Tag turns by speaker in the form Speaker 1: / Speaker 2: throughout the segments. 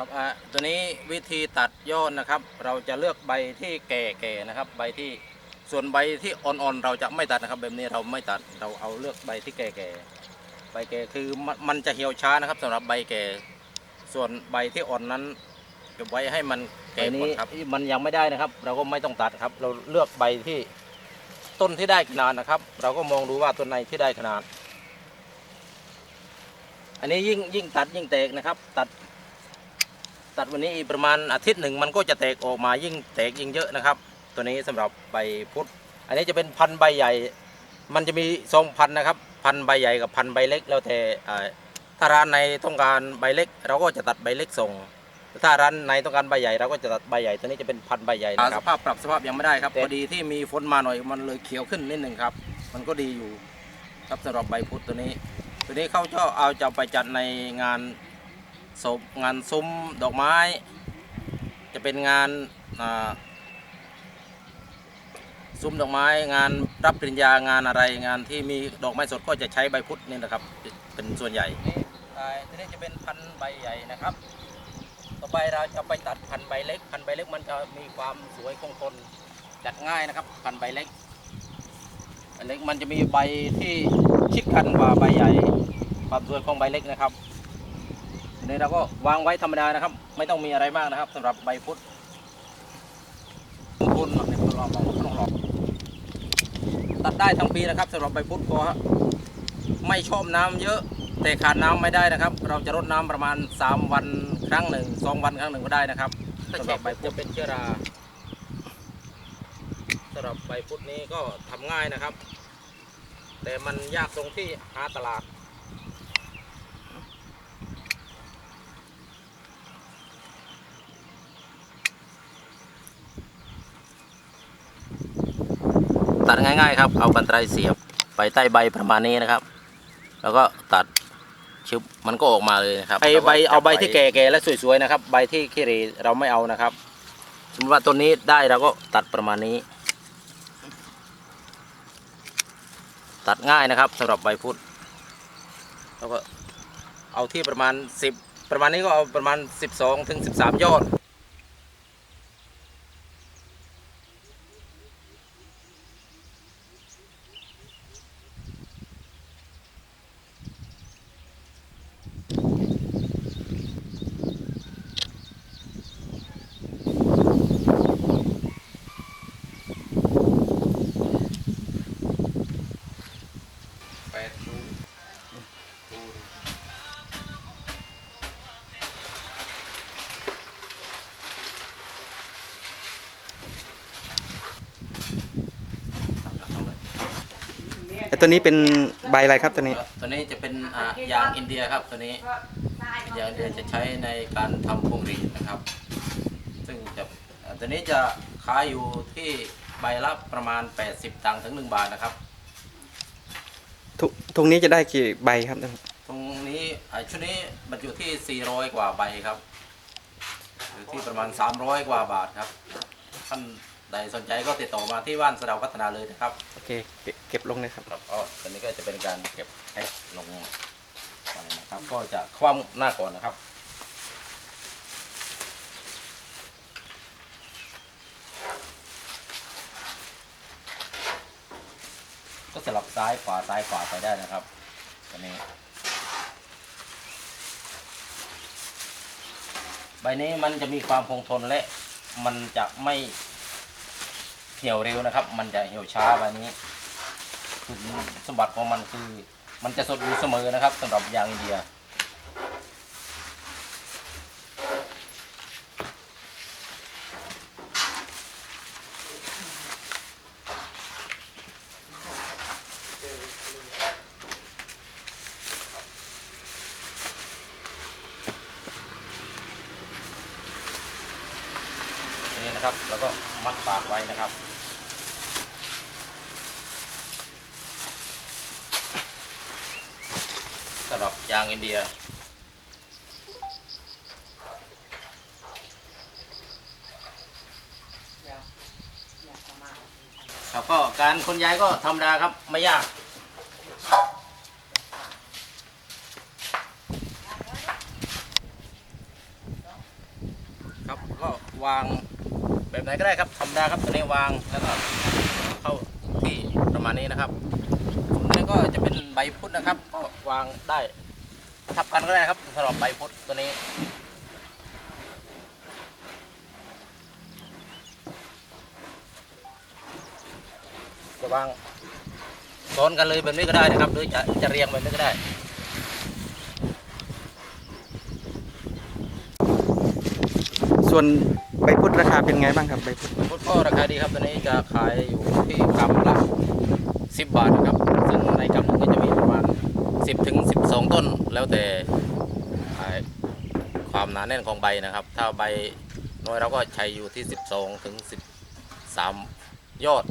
Speaker 1: ครับอ่าตัวนี้วิธีตัดยอดนะครับ เราจะเลือกใบที่แก่ๆนะครับ ใบที่ส่วนใบที่อ่อนๆเราจะไม่ตัดนะครับ แบบนี้เราไม่ตัดเราเอาเลือกใบที่แก่ๆใบแก่คือมันมันจะเหี่ยวช้านะครับสำหรับใบแก่ ส่วนใบที่อ่อนนั้นเก็บไว้ให้มันแก่ก่อนครับมันยังไม่ได้นะครับ เราก็ไม่ต้องตัดครับ เราเลือกใบที่ต้นที่ได้ขนาดนะครับ เราก็มองดูว่าต้นไหนที่ได้ขนาด อันนี้ยิ่งยิ่งตัดยิ่งแตกนะครับ ตัด ตัดวันนี้อีกประมาณอาทิตย์หนึ่งมันก็จะแตกออกมายิ่งแตกยิ่งเยอะนะครับ ตัวนี้สำหรับใบพุทธอันนี้จะเป็นพันธุ์ใบใหญ่ มันจะมีสองพันธุ์นะครับพันธุ์ใบใหญ่กับพันธุ์ใบเล็ก แล้วแต่อ่าถ้าร้านในต้องการใบเล็ก เราก็จะตัดใบเล็กส่ง ถ้าร้านในต้องการใบใหญ่เราก็จะตัดใบใหญ่ตัวนี้จะเป็นพันธุ์ใบใหญ่นะครับสภาพปรับสภาพยังไม่ได้ครับพอดีที่มีฝนมาหน่อยมันเลยเขียวขึ้นนิดหนึ่งครับ มันก็ดีอยู่ครับสำหรับใบพุทธตัวนี้ ตัวนี้เขาจะเอาจะไปจัดในงาน ศพงานซุ้มดอกไม้ จะเป็นงานซุ้มดอกไม้งานรับปริญญางานอะไรงานที่มีดอกไม้สดก็จะใช้ใบพุทธนี่นะครับ เป็นส่วนใหญ่ทีนี้จะเป็นพันธุ์ใบใหญ่นะครับ ต่อไปเราจะไปตัดพันธุ์ใบเล็ก พันธุ์ใบเล็กมันจะมีความสวยคงทนจัดง่ายนะครับ พันธุ์ใบเล็กใบเล็กมันจะมีใบที่ชิดกันกว่าใบใหญ่ความสวยของใบเล็กนะครับ นี้เราก็วางไว้ธรรมดานะครับ ไม่ต้องมีอะไรมากนะครับสำหรับใบพุทธคุณเนี่ยทดลองลองทดลองตัดได้ทั้งปีนะครับสำหรับใบพุทธก็ไม่ชอบน้ำเยอะแต่ขาดน้ำไม่ได้นะครับ เราจะรดน้ำประมาณ 3 วันครั้งหนึ่งสองวันครั้งหนึ่งก็ได้นะครับสำหรับใบพุทธจะเป็นเชื้อราสำหรับใบพุทธนี้ก็ทำง่ายนะครับ แต่มันยากตรงที่หาตลาด ตัดง่ายๆครับเอากันไกรเสียบไปใต้ใบประมาณนี้นะครับ แล้วก็ตัดชึบมันก็ออกมาเลยนะครับไอใบเอาใบที่แก่ๆและสวยๆนะครับ ใบที่ขี้เหรเราไม่เอานะครับสมมติว่าต้นนี้ได้เราก็ตัดประมาณนี้ ตัดง่ายนะครับสำหรับใบพุทธแล้วก็เอาที่ประมาณ 10 ประมาณนี้ก็เอาประมาณ 12ถึง13 ยอด
Speaker 2: ตัวนี้เป็นใบอะไรครับตัวนี้
Speaker 1: ตัวนี้จะเป็นอ่ายางอินเดียครับตัวนี้ยางอินเดียจะใช้ในการทำพวงหรีดนะครับ ซึ่งจะอ่าตัวนี้จะขายอยู่ที่ใบละประมาณ 80 ตังค์ถึง 1 บาทนะครับ
Speaker 2: ทุกทุกนี้จะได้กี่ใบครับ
Speaker 1: ตรงนี้อ่าชุดนี้บรรจุที่ 400 กว่าใบครับ อยู่ที่ประมาณ 300 กว่าบาทครับท่าน ใดสนใจก็ติดต่อมาที่บ้านสะเดาพัฒนาเลยนะครับ
Speaker 2: โอเคเก็บเก็บลงเลยครับ
Speaker 1: ครับก็ตอนนี้ก็จะเป็นการเก็บแพ็คลงไปนะครับ ก็จะคว่ำหน้าก่อนนะครับ ก็สลับซ้ายขวาซ้ายขวาไปได้นะครับตอนนี้ใบนี้มันจะมีความคงทนและมันจะไม่ เหี่ยวเร็วนะครับ มันจะเหี่ยวช้าใบบนี้คุณสมบัติของมันคือ มันจะสดอยู่เสมอนะครับสำหรับยางอินเดียนี่นะครับ แล้วก็มัดปากไว้นะครับ สำหรับ ยางอินเดีย ครับก็การขนย้ายก็ธรรมดาครับไม่ยาก ครับก็วางแบบไหนก็ได้ครับธรรมดาครับตัวนี้วางแล้วก็เข้าที่ประมาณนี้นะครับส่วนนี้ก็จะเป็นใบพุทธนะครับ ก็วางได้ ทับกันก็ได้ครับสำหรับใบพุทธตัวนี้จะวางซ้อนกันเลยแบบนี้ก็ได้นะครับหรือจะจะเรียงแบบนี้ก็ได้
Speaker 2: ส่วนใบพุทธราคาเป็นไงบ้างครับใบพุทธ
Speaker 1: พุทธก็ราคาดีครับตัวนี้จะขายอยู่ที่กำละ10บาทนะครับ ซึ่งในกำหนึงก็จะมีประมาณ 10ถึง12 ต้นแล้วแต่อ่าความหนาแน่นของใบนะครับ ถ้าใบน้อยเราก็ใช้อยู่ที่ 12ถึง13 ยอด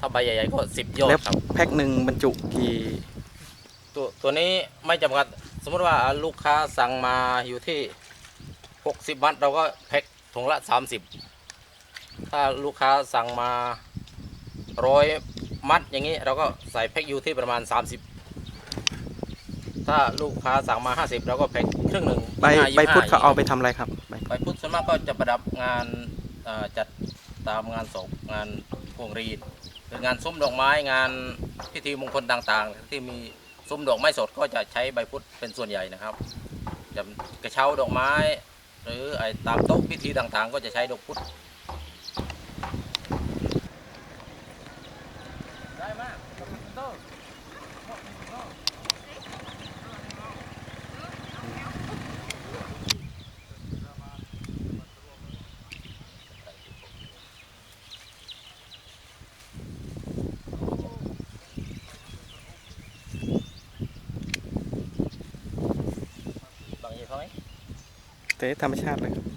Speaker 1: ถ้าใบใหญ่ๆก็ 10 ยอด
Speaker 2: แล้ว
Speaker 1: ครับ
Speaker 2: แพ็คหนึ่งบรรจุกี่
Speaker 1: ตัวตัวนี้ไม่จำกัดสมมติว่าลูกค้าสั่งมาอยู่ที่ 60 มัดเราก็แพ็คถุงละ 30 ถ้าลูกค้าสั่งมาร้อยมัดอย่างนี้เราก็ใส่แพ็คอยู่ที่ประมาณ 30 ถ้าลูกค้าสั่งมา 50เราก็แพ็คครึ่งหนึ่ง
Speaker 2: ใบ
Speaker 1: 25
Speaker 2: ใบพุทธเขาเอา
Speaker 1: 25
Speaker 2: ไปทำอะไรครับใบ
Speaker 1: ใบพุทธส่วนมากก็จะประดับงานอ่าจัดตามงานศพงานพวงรีดหรืองานซุ้มดอกไม้งานพิธีมงคลต่างๆ ที่มีซุ้มดอกไม้สดก็จะใช้ใบพุทธเป็นส่วนใหญ่นะครับจะกระเช้าดอกไม้ หรือไอ้ตามโต๊ะพิธีต่างๆ ก็จะใช้ดอกพุทธได้มาก บางอย่างเขาไหม
Speaker 2: เตะธรรมชาติเลยครับ